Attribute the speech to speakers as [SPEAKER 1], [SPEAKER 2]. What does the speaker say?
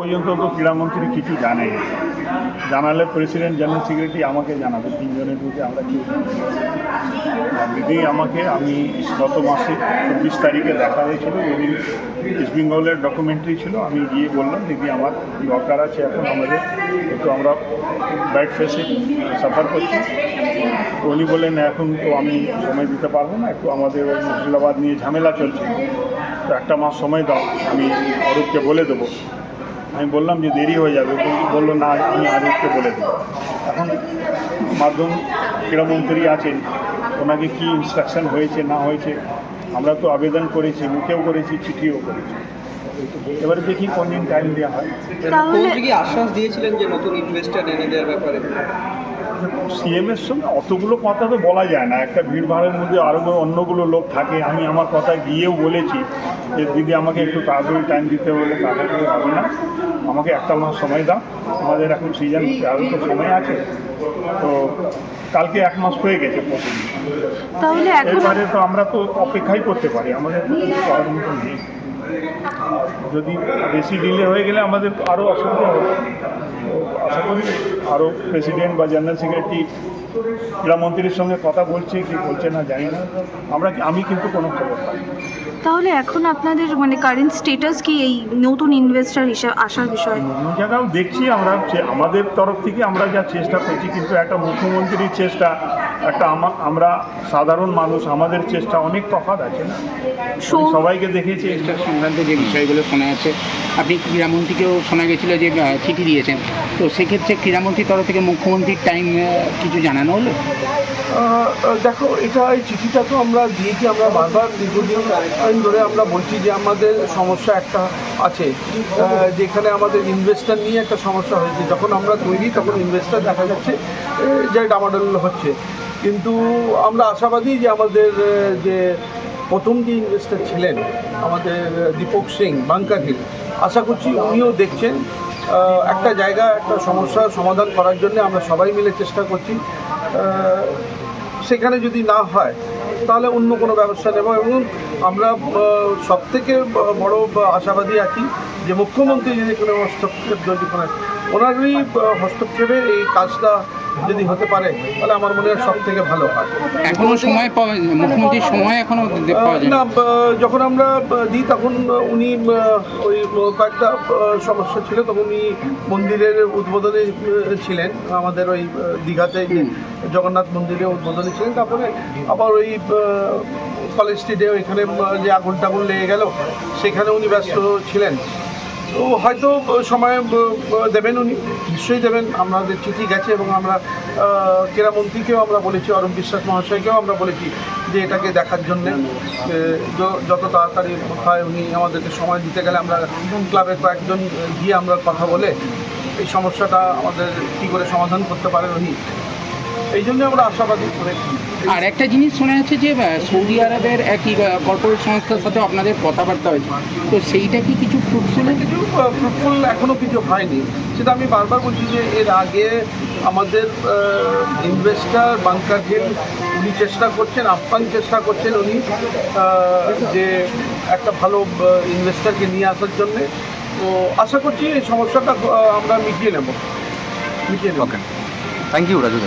[SPEAKER 1] পর্যন্ত তো ক্রীড়ামন্ত্রী কিছু জানেই না। জানালে প্রেসিডেন্ট জেনারেল সেক্রেটারি আমাকে জানাবে, তিনজনের মধ্যে আমরা জানি। দিদি আমাকে, আমি গত মাসে চব্বিশ তারিখে দেখা হয়েছিল যেদিন ইস্ট বেঙ্গলের ডকুমেন্টারি ছিল, আমি গিয়ে বললাম দিদি আমার দরকার আছে এখন আমাদের, একটু আমরা ব্যাড ফেসে সাফার করছি। উনি বললেন, এখন তো আমি সময় দিতে পারব না, একটু আমাদের ওই মুর্শিদাবাদ নিয়ে ঝামেলা চলছে। তো একটা মাস সময় দাও, আমি অরূপকে বলে দেবো। আমি বললাম যে দেরি হয়ে যাবে বলল না আমি আরূপকে বলে দেবো। এখন মাধ্যম ক্রীড়ামন্ত্রী আছেন ওনাকে কি ইনস্ট্রাকশন হয়েছে না হয়েছে আমরা তো আবেদন করেছি মুখেও করেছি চিঠিও করেছি। এবারে দেখি কোন দিন টাইম দেওয়া হয়।
[SPEAKER 2] আশ্বাস দিয়েছিলেন যে নতুন ইনভেস্টার এনে দেওয়ার ব্যাপারে?
[SPEAKER 1] সিএমের সঙ্গে অতগুলো কথা তো বলা যায় না। একটা ভিড় ভাড়ের মধ্যে আরও অন্যগুলো লোক থাকে। আমি আমার কথা গিয়েও বলেছি যে দিদি আমাকে একটু তাড়াতাড়ি টাইম দিতে বলে তাড়াতাড়ি হবে না। আমাকে একটা মাস সময় দাও। আমাদের এখন সিজন আরও তো সময় আছে। তো কালকে এক মাস হয়ে গেছে
[SPEAKER 3] তাহলে
[SPEAKER 1] এবারে তো আমরা তো অপেক্ষাই করতে পারি। আমাদের করার মতো নেই। যদি বেশি ডিলে হয়ে গেলে আমাদের আরও অসুবিধা হবে। আশা করি আরও প্রেসিডেন্ট বা জেনারেল সেক্রেটারি ক্রীড়ামন্ত্রীর সঙ্গে কথা বলছে কি বলছে না জানি না। আমরা আমি কিন্তু কোনো খবর পাই
[SPEAKER 3] তাহলে এখন আপনাদের মানে কারেন্ট স্টেটাস কি এই নতুন ইনভেস্টর হিসাবে আসার বিষয়ে?
[SPEAKER 1] জায়গাও দেখছি আমরা আমাদের তরফ থেকে আমরা যা চেষ্টা করছি কিন্তু একটা মুখ্যমন্ত্রীর চেষ্টা একটা আমরা সাধারণ মানুষ আমাদের চেষ্টা অনেক তফাৎ আছে না? সবাইকে দেখেছি
[SPEAKER 4] সংক্রান্ত যে বিষয়গুলো শোনা যাচ্ছে আপনি ক্রীড়ামন্ত্রীকেও শোনা গেছিল যে চিঠি দিয়েছেন। তো সেক্ষেত্রে ক্রীড়ামন্ত্রীর তরফ থেকে মুখ্যমন্ত্রীর টাইম কিছু জানানো হলো?
[SPEAKER 5] দেখো, এটা এই চিঠিটা তো আমরা দিয়েছি, আমরা বারবার দীর্ঘদিন ধরে আমরা বলছি যে আমাদের সমস্যা একটা আছে। যেখানে আমাদের ইনভেস্টার নিয়ে একটা সমস্যা হয়েছে। যখন আমরা তৈরি, তখন ইনভেস্টার দেখা যাচ্ছে যে ডামাডোল হচ্ছে। কিন্তু আমরা আশাবাদী যে আমাদের যে প্রথম যে ইনভেস্টার ছিলেন আমাদের দীপক সিং বাংকার হিল আশা করছি উনিও দেখছেন। একটা জায়গা, একটা সমস্যার সমাধান করার জন্য আমরা সবাই মিলে চেষ্টা করছি। সেখানে যদি না হয়, তাহলে অন্য কোনো ব্যবস্থা নেব এবং আমরা সব থেকে বড় আশাবাদী আছি যে মুখ্যমন্ত্রী যদি কোনো হস্তক্ষেপ, যদি করে ওনারই হস্তক্ষেপে এই কাজটা যদি হতে পারে তাহলে আমার মনে হয় সব থেকে ভালো হয়।
[SPEAKER 4] এখনও সময় পাওয়া মুখ্যমন্ত্রীর সময় এখনও
[SPEAKER 5] না যখন আমরা দিই তখন উনি ওই কয়েকটা সমস্যা ছিল তখন উনি মন্দিরের উদ্বোধনে ছিলেন আমাদের ওই দীঘাতে জগন্নাথ মন্দিরে উদ্বোধনে ছিলেন তারপরে আবার ওই কলেজ স্ট্রিটে ওইখানে যে আগুন টাগুন লেগে গেল সেখানে উনি ব্যস্ত ছিলেন। তো হয়তো সময় দেবেন উনি। নিশ্চয়ই দেবেন। আমাদের চিঠি গেছে এবং আমরা ক্রীড়ামন্ত্রীকেও আমরা বলেছি, অরূপ বিশ্বাস মহাশয়কেও আমরা বলেছি যে এটাকে দেখার জন্যে। যত তাড়াতাড়ি হয় উনি আমাদেরকে সময় দিতে গেলে আমরা ক্লাবের কয়েকজন গিয়ে আমরা কথা বলে এই সমস্যাটা আমাদের কী করে সমাধান করতে পারেন উনি। এই জন্য আমরা আশাবাদী করে
[SPEAKER 4] আর একটা জিনিস শোনা যাচ্ছে যে সৌদি আরবের একই কর্পোরেট সংস্থার সাথে আপনাদের কথাবার্তা হয়েছে। তো সেইটা কি কিছু ফ্রুটফুল
[SPEAKER 5] কিছু ফ্রুটফুল এখনও কিছু হয়নি। সেটা আমি বারবার বলছি যে এর আগে আমাদের ইনভেস্টার বাংকার হিল উনি চেষ্টা করছেন আপ্রাণ চেষ্টা করছেন উনি যে একটা ভালো ইনভেস্টারকে নিয়ে আসার জন্যে। তো আশা করছি এই সমস্যাটা আমরা মিটিয়ে নেব। মিটিয়ে নেব।
[SPEAKER 6] Thank you Raju